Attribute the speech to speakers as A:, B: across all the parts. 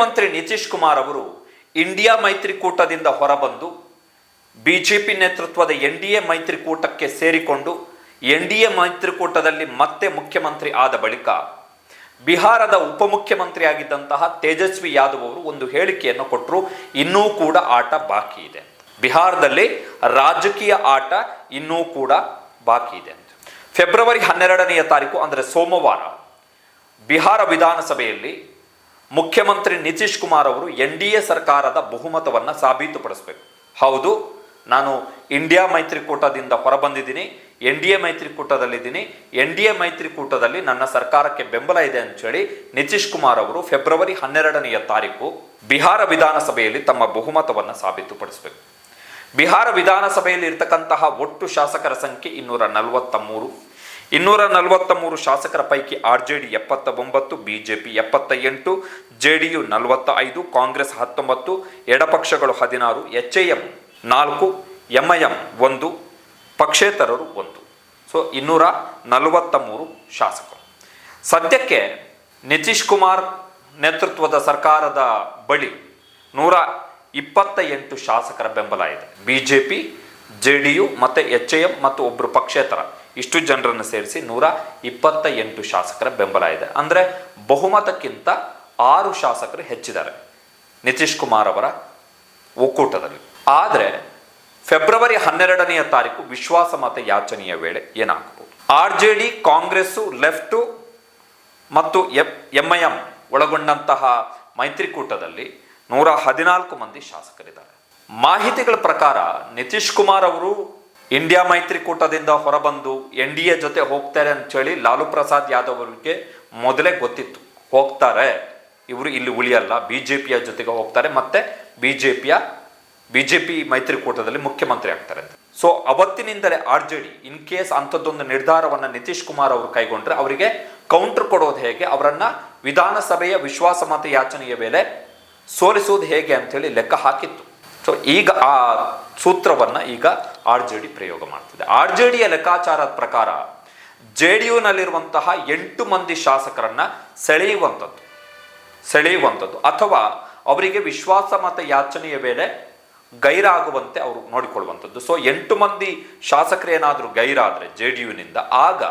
A: ಮುಖ್ಯಮಂತ್ರಿ ನಿತೀಶ್ ಕುಮಾರ್ ಅವರು ಇಂಡಿಯಾ ಮೈತ್ರಿಕೂಟದಿಂದ ಹೊರಬಂದು ಬಿಜೆಪಿ ನೇತೃತ್ವದ ಎನ್ ಡಿ ಎ ಮೈತ್ರಿಕೂಟಕ್ಕೆ ಸೇರಿಕೊಂಡು ಎನ್ ಡಿ ಎ ಮೈತ್ರಿಕೂಟದಲ್ಲಿ ಮತ್ತೆ ಮುಖ್ಯಮಂತ್ರಿ ಆದ ಬಳಿಕ ಬಿಹಾರದ ಉಪಮುಖ್ಯಮಂತ್ರಿ ಆಗಿದ್ದಂತಹ ತೇಜಸ್ವಿ ಯಾದವ್ ಅವರು ಒಂದು ಹೇಳಿಕೆಯನ್ನು ಕೊಟ್ಟರು ಇನ್ನೂ ಕೂಡ ಆಟ ಬಾಕಿ ಇದೆ. ಬಿಹಾರದಲ್ಲಿ ರಾಜಕೀಯ ಆಟ ಇನ್ನೂ ಕೂಡ ಬಾಕಿ ಇದೆ ಫೆಬ್ರವರಿ ಹನ್ನೆರಡನೆಯ ತಾರೀಕು ಅಂದರೆ ಸೋಮವಾರ ಬಿಹಾರ ವಿಧಾನಸಭೆಯಲ್ಲಿ ಮುಖ್ಯಮಂತ್ರಿ ನಿತೀಶ್ ಕುಮಾರ್ ಅವರು ಎನ್ ಡಿ ಎ ಸರ್ಕಾರದ ಬಹುಮತವನ್ನು ಸಾಬೀತುಪಡಿಸಬೇಕು. ಹೌದು, ನಾನು ಇಂಡಿಯಾ ಮೈತ್ರಿಕೂಟದಿಂದ ಹೊರಬಂದಿದ್ದೀನಿ, ಎನ್ ಡಿ ಎ ಮೈತ್ರಿಕೂಟದಲ್ಲಿದ್ದೀನಿ, ಎನ್ ಡಿ ಎ ಮೈತ್ರಿಕೂಟದಲ್ಲಿ ನನ್ನ ಸರ್ಕಾರಕ್ಕೆ ಬೆಂಬಲ ಇದೆ ಅಂತೇಳಿ ನಿತೀಶ್ ಕುಮಾರ್ ಅವರು ಫೆಬ್ರವರಿ ಹನ್ನೆರಡನೆಯ ತಾರೀಕು ಬಿಹಾರ ವಿಧಾನಸಭೆಯಲ್ಲಿ ತಮ್ಮ ಬಹುಮತವನ್ನು ಸಾಬೀತುಪಡಿಸಬೇಕು. ಬಿಹಾರ ವಿಧಾನಸಭೆಯಲ್ಲಿ ಇರತಕ್ಕಂತಹ ಒಟ್ಟು ಶಾಸಕರ ಸಂಖ್ಯೆ ಇನ್ನೂರ ನಲವತ್ತ ಮೂರು ಇನ್ನೂರ ನಲವತ್ತ ಮೂರು ಶಾಸಕರ ಪೈಕಿ ಆರ್ ಜೆ ಡಿ ಎಪ್ಪತ್ತ ಒಂಬತ್ತು ಬಿಜೆಪಿ ಎಪ್ಪತ್ತ ಎಂಟು ಜೆ ಡಿ ಯು ನಲವತ್ತ ಐದು ಕಾಂಗ್ರೆಸ್ ಹತ್ತೊಂಬತ್ತು, ಎಡಪಕ್ಷಗಳು ಹದಿನಾರು ಎಚ್ ಎ ಎಂ ನಾಲ್ಕು ಎಂ ಐ ಎಂ ಒಂದು, ಪಕ್ಷೇತರರು ಒಂದು. ಸೊ ಇನ್ನೂರ ನಲವತ್ತ ಮೂರು ಶಾಸಕರು. ಸದ್ಯಕ್ಕೆ ನಿತೀಶ್ ಕುಮಾರ್ ನೇತೃತ್ವದ ಸರ್ಕಾರದ ಬಳಿ ನೂರ ಇಪ್ಪತ್ತ ಎಂಟು ಶಾಸಕರ ಬೆಂಬಲ ಇದೆ. ಬಿಜೆಪಿ ಜೆ ಡಿ ಯು ಮತ್ತು ಎಚ್ ಎಂ ಮತ್ತು ಒಬ್ಬರು ಪಕ್ಷೇತರ. ಇಷ್ಟು ಜನರನ್ನು ಸೇರಿಸಿ ನೂರ ಇಪ್ಪತ್ತ ಎಂಟು ಶಾಸಕರ ಬೆಂಬಲ ಇದೆ. ಅಂದರೆ ಬಹುಮತಕ್ಕಿಂತ ಆರು ಶಾಸಕರು ಹೆಚ್ಚಿದ್ದಾರೆ ನಿತೀಶ್ ಕುಮಾರ್ ಅವರ ಒಕ್ಕೂಟದಲ್ಲಿ. ಆದರೆ ಫೆಬ್ರವರಿ ಹನ್ನೆರಡನೆಯ ತಾರೀಕು ವಿಶ್ವಾಸಮತ ಯಾಚನೆಯ ವೇಳೆ ಏನಾಗಬಹುದು? R J D, Congress, left ಮತ್ತು ಎಂ ಐ ಎಂ ಒಳಗೊಂಡಂತಹ ಮೈತ್ರಿಕೂಟದಲ್ಲಿ ನೂರ ಹದಿನಾಲ್ಕು ಮಂದಿ ಶಾಸಕರಿದ್ದಾರೆ. ಮಾಹಿತಿಗಳ ಪ್ರಕಾರ ನಿತೀಶ್ ಕುಮಾರ್ ಅವರು ಇಂಡಿಯಾ ಮೈತ್ರಿಕೂಟದಿಂದ ಹೊರಬಂದು ಎನ್ ಡಿ ಎ ಜೊತೆ ಹೋಗ್ತಾರೆ ಅಂತೇಳಿ ಲಾಲು ಪ್ರಸಾದ್ ಯಾದವ್ ಅವರಿಗೆ ಮೊದಲೇ ಗೊತ್ತಿತ್ತು. ಹೋಗ್ತಾರೆ. ಇವರು ಇಲ್ಲಿ ಉಳಿಯಲ್ಲ. ಬಿ ಜೆ ಪಿಯ ಜೊತೆಗೆ ಹೋಗ್ತಾರೆ. ಮತ್ತೆ ಬಿ ಜೆ ಪಿಯ, ಬಿ ಜೆ ಪಿ ಮೈತ್ರಿಕೂಟದಲ್ಲಿ ಮುಖ್ಯಮಂತ್ರಿ ಆಗ್ತಾರೆ so ಅವತ್ತಿನಿಂದಲೇ R J D in case ಅಂಥದ್ದೊಂದು ನಿರ್ಧಾರವನ್ನು ನಿತೀಶ್ ಕುಮಾರ್ ಅವರು ಕೈಗೊಂಡ್ರೆ ಅವರಿಗೆ ಕೌಂಟರ್ ಕೊಡೋದು ಹೇಗೆ? ಅವರನ್ನು ವಿಧಾನಸಭೆಯ ವಿಶ್ವಾಸಮತ ಯಾಚನೆಯ ವೇಳೆ ಸೋಲಿಸುವುದು ಹೇಗೆ ಅಂತೇಳಿ ಲೆಕ್ಕ ಹಾಕಿತ್ತು. ಸೊ ಈಗ ಆ ಸೂತ್ರವನ್ನ ಈಗ ಆರ್ ಜೆ ಡಿ ಪ್ರಯೋಗ ಮಾಡ್ತಿದೆ. ಆರ್ ಜೆ ಡಿಯ ಲೆಕ್ಕಾಚಾರದ ಪ್ರಕಾರ, ಜೆ ಡಿ ಯುನಲ್ಲಿರುವಂತಹ ಎಂಟು ಮಂದಿ ಶಾಸಕರನ್ನ ಸೆಳೆಯುವಂಥದ್ದು ಸೆಳೆಯುವಂಥದ್ದು. ಅಥವಾ ಅವರಿಗೆ ವಿಶ್ವಾಸ ಮತ ಯಾಚನೆಯ ವೇಳೆ ಗೈರಾಗುವಂತೆ ಅವರು ನೋಡಿಕೊಳ್ಳುವಂಥದ್ದು. ಸೊ ಎಂಟು ಮಂದಿ ಶಾಸಕರೇನಾದರೂ ಗೈರಾದರೆ ಜೆ ಡಿ ಯುನಿಂದ ಆಗ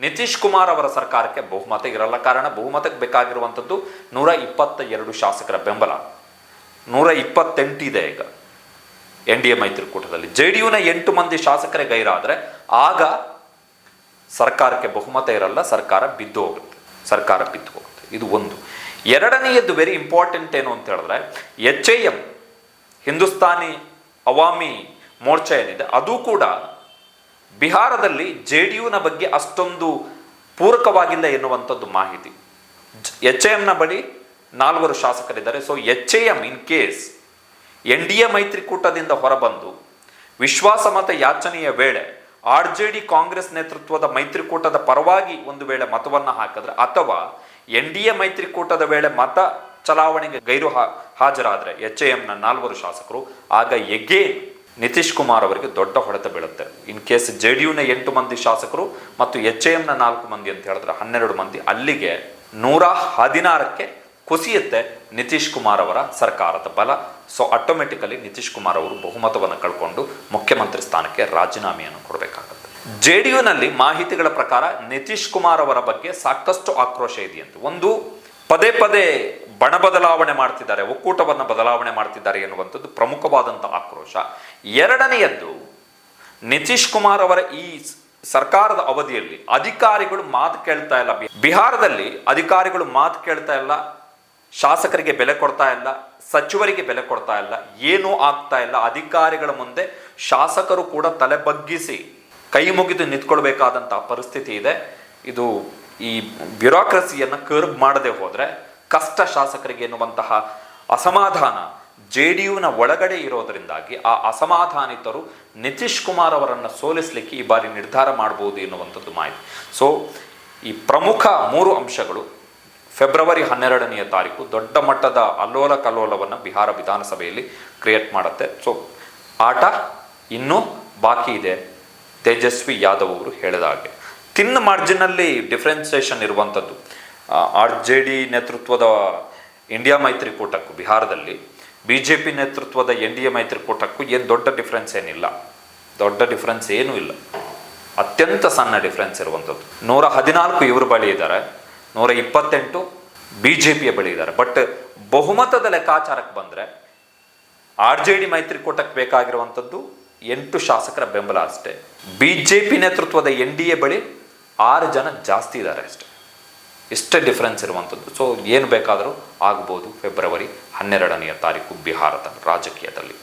A: ನಿತೀಶ್ ಕುಮಾರ್ ಅವರ ಸರ್ಕಾರಕ್ಕೆ ಬಹುಮತ ಇರಲ್ಲ. ಕಾರಣ, ಬಹುಮತಕ್ಕೆ ಬೇಕಾಗಿರುವಂಥದ್ದು ನೂರ ಇಪ್ಪತ್ತ ಎರಡು ಶಾಸಕರ ಬೆಂಬಲ. ನೂರ ಇಪ್ಪತ್ತೆಂಟಿದೆ ಈಗ ಎನ್ ಡಿ ಎ ಮೈತ್ರಿಕೂಟದಲ್ಲಿ. ಜೆ ಡಿ ಯುನ ಎಂಟು ಮಂದಿ ಶಾಸಕರೇ ಗೈರಾದರೆ ಆಗ ಸರ್ಕಾರಕ್ಕೆ ಬಹುಮತ ಇರಲ್ಲ, ಸರ್ಕಾರ ಬಿದ್ದು ಹೋಗುತ್ತೆ. ಸರ್ಕಾರ ಬಿದ್ದು ಹೋಗುತ್ತೆ. ಇದು ಒಂದು. ಎರಡನೆಯದ್ದು ವೆರಿ ಇಂಪಾರ್ಟೆಂಟ್ ಏನು ಅಂತ ಹೇಳಿದ್ರೆ, H I M, Hindustani Awami Morcha ಏನಿದೆ, ಅದು ಕೂಡ ಬಿಹಾರದಲ್ಲಿ ಜೆ ಡಿ ಯುನ ಬಗ್ಗೆ ಅಷ್ಟೊಂದು ಪೂರಕವಾಗಿಲ್ಲ ಎನ್ನುವಂಥದ್ದು ಮಾಹಿತಿ. ಎಚ್ ಎ ಎಂನ ಬಳಿ ನಾಲ್ವರು ಶಾಸಕರಿದ್ದಾರೆ. So H A M in case N D A ಮೈತ್ರಿಕೂಟದಿಂದ ಹೊರಬಂದು ವಿಶ್ವಾಸಮತ ಯಾಚನೆಯ ವೇಳೆ ಆರ್ ಜೆ ಡಿ ಕಾಂಗ್ರೆಸ್ ನೇತೃತ್ವದ ಮೈತ್ರಿಕೂಟದ ಪರವಾಗಿ ಒಂದು ವೇಳೆ ಮತವನ್ನು ಹಾಕಿದ್ರೆ ಅಥವಾ ಎನ್ ಡಿ ಎ ಮೈತ್ರಿಕೂಟದ ವೇಳೆ ಮತ ಚಲಾವಣೆಗೆ ಗೈರು ಹಾಜರಾದರೆ ಎಚ್ ಎ ಎಂನ ನಾಲ್ವರು ಶಾಸಕರು, ಆಗ ಎಗೇನ್ ನಿತೀಶ್ ಕುಮಾರ್ ಅವರಿಗೆ ದೊಡ್ಡ ಹೊಡೆತ ಬೀಳುತ್ತೆ. ಇನ್ ಕೇಸ್ ಜೆ ಡಿ ಯುನ ಎಂಟು ಮಂದಿ ಶಾಸಕರು ಮತ್ತು ಎಚ್ ಎ ಎಂನ ನಾಲ್ಕು ಮಂದಿ ಅಂತ ಹೇಳಿದ್ರೆ ಹನ್ನೆರಡು ಮಂದಿ, ಅಲ್ಲಿಗೆ ನೂರ ಹದಿನಾರಕ್ಕೆ ಕುಸಿಯುತ್ತೆ ನಿತೀಶ್ ಕುಮಾರ್ ಅವರ ಸರ್ಕಾರದ ಬಲ. ಸೊ ಆಟೋಮೆಟಿಕಲಿ ನಿತೀಶ್ ಕುಮಾರ್ ಅವರು ಬಹುಮತವನ್ನು ಕಳ್ಕೊಂಡು ಮುಖ್ಯಮಂತ್ರಿ ಸ್ಥಾನಕ್ಕೆ ರಾಜೀನಾಮೆಯನ್ನು ಕೊಡಬೇಕಾಗುತ್ತೆ. ಜೆ ಡಿ ಯುನಲ್ಲಿ ಮಾಹಿತಿಗಳ ಪ್ರಕಾರ ನಿತೀಶ್ ಕುಮಾರ್ ಅವರ ಬಗ್ಗೆ ಸಾಕಷ್ಟು ಆಕ್ರೋಶ ಇದೆಯಂತೆ. ಒಂದು ಪದೇ ಪದೇ ಬಣ ಬದಲಾವಣೆ ಮಾಡ್ತಿದ್ದಾರೆ, ಒಕ್ಕೂಟವನ್ನು ಬದಲಾವಣೆ ಮಾಡ್ತಿದ್ದಾರೆ ಎನ್ನುವಂಥದ್ದು ಪ್ರಮುಖವಾದಂಥ ಆಕ್ರೋಶ. ಎರಡನೆಯದ್ದು, ನಿತೀಶ್ ಕುಮಾರ್ ಅವರ ಈ ಸರ್ಕಾರದ ಅವಧಿಯಲ್ಲಿ ಅಧಿಕಾರಿಗಳು ಮಾತು ಕೇಳ್ತಾ ಇಲ್ಲ. ಬಿಹಾರದಲ್ಲಿ ಅಧಿಕಾರಿಗಳು ಮಾತು ಕೇಳ್ತಾ ಇಲ್ಲ. ಶಾಸಕರಿಗೆ ಬೆಲೆ ಕೊಡ್ತಾ ಇಲ್ಲ, ಸಚಿವರಿಗೆ ಬೆಲೆ ಕೊಡ್ತಾ ಇಲ್ಲ, ಏನೂ ಆಗ್ತಾ ಇಲ್ಲ. ಅಧಿಕಾರಿಗಳ ಮುಂದೆ ಶಾಸಕರು ಕೂಡ ತಲೆ ಬಗ್ಗಿಸಿ ಕೈ ಮುಗಿದು ನಿಂತ್ಕೊಳ್ಬೇಕಾದಂತಹ ಪರಿಸ್ಥಿತಿ ಇದೆ. ಇದು ಈ ಬ್ಯೂರೋಕ್ರಸಿಯನ್ನು ಕರ್ಬ್ ಮಾಡದೆ ಹೋದರೆ ಕಷ್ಟ ಶಾಸಕರಿಗೆ ಎನ್ನುವಂತಹ ಅಸಮಾಧಾನ ಜೆ ಡಿ ಯುನ ಒಳಗಡೆ ಇರೋದರಿಂದಾಗಿ ಆ ಅಸಮಾಧಾನಿತರು ನಿತೀಶ್ ಕುಮಾರ್ ಅವರನ್ನು ಸೋಲಿಸಲಿಕ್ಕೆ ಈ ಬಾರಿ ನಿರ್ಧಾರ ಮಾಡಬಹುದು ಎನ್ನುವಂಥದ್ದು ಮಾಹಿತಿ. ಸೊ ಈ ಪ್ರಮುಖ ಮೂರು ಅಂಶಗಳು ಫೆಬ್ರವರಿ ಹನ್ನೆರಡನೆಯ ತಾರೀಕು ದೊಡ್ಡ ಮಟ್ಟದ ಅಲ್ಲೋಲ ಕಲ್ಲೋಲವನ್ನು ಬಿಹಾರ ವಿಧಾನಸಭೆಯಲ್ಲಿ ಕ್ರಿಯೇಟ್ ಮಾಡುತ್ತೆ. ಸೊ ಆಟ ಇನ್ನೂ ಬಾಕಿ ಇದೆ. ತೇಜಸ್ವಿ ಯಾದವ್ ಅವರು ಹೇಳಿದ ಹಾಗೆ. ತಿನ್ ಮಾರ್ಜಿನಲ್ಲಿ ಡಿಫ್ರೆನ್ಸೇಷನ್ ಇರುವಂಥದ್ದು ಆರ್ ಜೆ ಡಿ ನೇತೃತ್ವದ ಇಂಡಿಯಾ ಮೈತ್ರಿಕೂಟಕ್ಕೂ, ಬಿಹಾರದಲ್ಲಿ ಬಿ ಜೆ ಪಿ ನೇತೃತ್ವದ ಎನ್ ಡಿ ಎ ಮೈತ್ರಿಕೂಟಕ್ಕೂ ಏನು ದೊಡ್ಡ ಡಿಫ್ರೆನ್ಸ್ ಏನಿಲ್ಲ. ದೊಡ್ಡ ಡಿಫ್ರೆನ್ಸ್ ಏನೂ ಇಲ್ಲ. ಅತ್ಯಂತ ಸಣ್ಣ ಡಿಫ್ರೆನ್ಸ್ ಇರುವಂಥದ್ದು ನೂರ ಹದಿನಾಲ್ಕು ಇವರು ಬಳಿ ಇದ್ದಾರೆ. ನೂರ ಇಪ್ಪತ್ತೆಂಟು ಬಿ ಜೆ ಪಿಯ ಬಳಿ ಇದ್ದಾರೆ. ಬಟ್ ಬಹುಮತದ ಲೆಕ್ಕಾಚಾರಕ್ಕೆ ಬಂದರೆ ಆರ್ ಜೆ ಡಿ ಮೈತ್ರಿಕೂಟಕ್ಕೆ ಬೇಕಾಗಿರುವಂಥದ್ದು ಎಂಟು ಶಾಸಕರ ಬೆಂಬಲ ಅಷ್ಟೇ. ಬಿ ಜೆ ಪಿ ನೇತೃತ್ವದ ಎನ್ ಡಿ ಎ ಬಳಿ ಆರು ಜನ ಜಾಸ್ತಿ ಇದ್ದಾರೆ ಅಷ್ಟೇ. ಇಷ್ಟೇ ಡಿಫ್ರೆನ್ಸ್ ಇರುವಂಥದ್ದು. ಸೊ ಏನು ಬೇಕಾದರೂ ಆಗ್ಬೋದು ಫೆಬ್ರವರಿ ಹನ್ನೆರಡನೆಯ ತಾರೀಕು ಬಿಹಾರದ ರಾಜಕೀಯದಲ್ಲಿ.